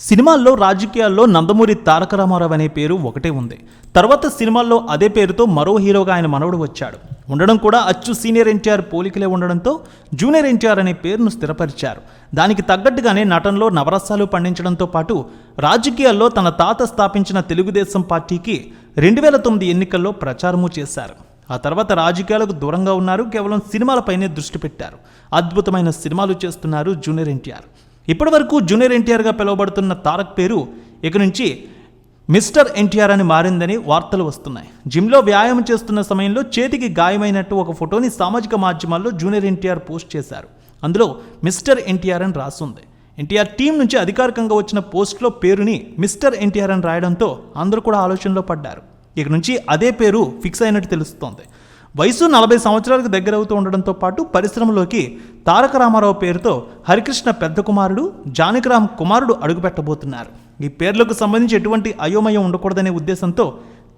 సినిమాల్లో రాజకీయాల్లో నందమూరి తారక రామారావు అనే పేరు ఒకటే ఉంది. తర్వాత సినిమాల్లో అదే పేరుతో మరో హీరోగా ఆయన మనవడు వచ్చాడు. ఉండడం కూడా అచ్చు సీనియర్ ఎన్టీఆర్ పోలికలే ఉండడంతో జూనియర్ ఎన్టీఆర్ అనే పేరును స్థిరపరిచారు. దానికి తగ్గట్టుగానే నటనలో నవరసాలు పండించడంతో పాటు రాజకీయాల్లో తన తాత స్థాపించిన తెలుగుదేశం పార్టీకి రెండు వేల తొమ్మిది ఎన్నికల్లో ప్రచారము చేశారు. ఆ తర్వాత రాజకీయాలకు దూరంగా ఉన్నారు కేవలం సినిమాలపైనే దృష్టి పెట్టారు. అద్భుతమైన సినిమాలు చేస్తున్నారు జూనియర్ ఎన్టీఆర్. ఇప్పటి వరకు జూనియర్ ఎన్టీఆర్గా పిలువబడుతున్న తారక్ పేరు ఇక నుంచి మిస్టర్ ఎన్టీఆర్ అని మారిందని వార్తలు వస్తున్నాయి. జిమ్లో వ్యాయామం చేస్తున్న సమయంలో చేతికి గాయమైనట్టు ఒక ఫోటోని సామాజిక మాధ్యమాల్లో జూనియర్ ఎన్టీఆర్ పోస్ట్ చేశారు. అందులో మిస్టర్ ఎన్టీఆర్ అని రాసుంది. ఎన్టీఆర్ టీం నుంచి అధికారికంగా వచ్చిన పోస్ట్లో పేరుని మిస్టర్ ఎన్టీఆర్ అని రాయడంతో అందరూ కూడా ఆలోచనలో పడ్డారు. ఇక నుంచి అదే పేరు ఫిక్స్ అయినట్టు తెలుస్తోంది. వయసు నలభై సంవత్సరాలకు దగ్గర అవుతూ ఉండడంతో పాటు పరిశ్రమలోకి తారక రామారావు పేరుతో హరికృష్ణ పెద్ద కుమారుడు జానకిరామ్ కుమారుడు అడుగుపెట్టబోతున్నారు. ఈ పేర్లకు సంబంధించి ఎటువంటి అయోమయం ఉండకూడదనే ఉద్దేశంతో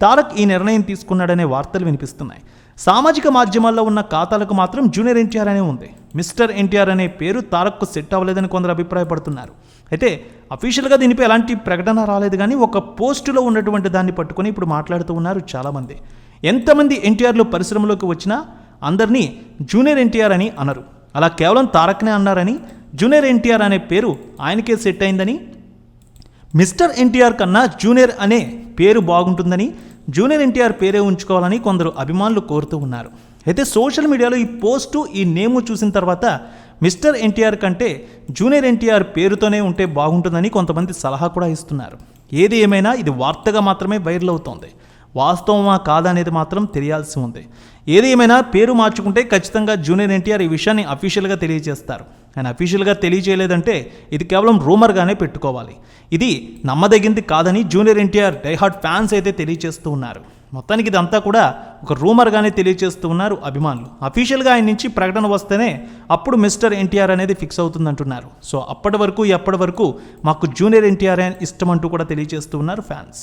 తారక్ ఈ నిర్ణయం తీసుకున్నాడనే వార్తలు వినిపిస్తున్నాయి. సామాజిక మాధ్యమాల్లో ఉన్న ఖాతాలకు మాత్రం జూనియర్ ఎన్టీఆర్ అనే ఉంది. మిస్టర్ ఎన్టీఆర్ అనే పేరు తారక్కు సెట్ అవ్వలేదని కొందరు అభిప్రాయపడుతున్నారు. అయితే అఫీషియల్గా దీనిపై ఎలాంటి ప్రకటన రాలేదు కానీ ఒక పోస్టులో ఉన్నటువంటి దాన్ని పట్టుకొని ఇప్పుడు మాట్లాడుతూ ఉన్నారు చాలామంది. ఎంతమంది ఎన్టీఆర్లు పరిశ్రమలోకి వచ్చినా అందరినీ జూనియర్ ఎన్టీఆర్ అని అనరు. అలా కేవలం తారక్నే అన్నారని జూనియర్ ఎన్టీఆర్ అనే పేరు ఆయనకే సెట్ అయిందని మిస్టర్ ఎన్టీఆర్ కన్నా జూనియర్ అనే పేరు బాగుంటుందని జూనియర్ ఎన్టీఆర్ పేరే ఉంచుకోవాలని కొందరు అభిమానులు కోరుతూ ఉన్నారు. అయితే సోషల్ మీడియాలో ఈ పోస్టు ఈ నేము చూసిన తర్వాత మిస్టర్ ఎన్టీఆర్ కంటే జూనియర్ ఎన్టీఆర్ పేరుతోనే ఉంటే బాగుంటుందని కొంతమంది సలహా కూడా ఇస్తున్నారు. ఏది ఏమైనా ఇది వార్తగా మాత్రమే వైరల్ అవుతోంది. వాస్తవమా కాదనేది అనేది మాత్రం తెలియాల్సి ఉంది. ఏది ఏమైనా పేరు మార్చుకుంటే ఖచ్చితంగా జూనియర్ ఎన్టీఆర్ ఈ విషయాన్ని అఫీషియల్గా తెలియజేస్తారు. ఆయన అఫీషియల్గా తెలియజేయలేదంటే ఇది కేవలం రూమర్గానే పెట్టుకోవాలి. ఇది నమ్మదగింది కాదని జూనియర్ ఎన్టీఆర్ డైహార్ట్ ఫ్యాన్స్ అయితే తెలియజేస్తూ ఉన్నారు. మొత్తానికి ఇదంతా కూడా ఒక రూమర్గానే తెలియజేస్తూ ఉన్నారు అభిమానులు. అఫీషియల్గా ఆయన నుంచి ప్రకటన వస్తేనే అప్పుడు మిస్టర్ ఎన్టీఆర్ అనేది ఫిక్స్ అవుతుందంటున్నారు. సో అప్పటి వరకు ఎప్పటి వరకు మాకు జూనియర్ ఎన్టీఆర్ ఇష్టం అంటూ కూడా తెలియజేస్తూ ఉన్నారు ఫ్యాన్స్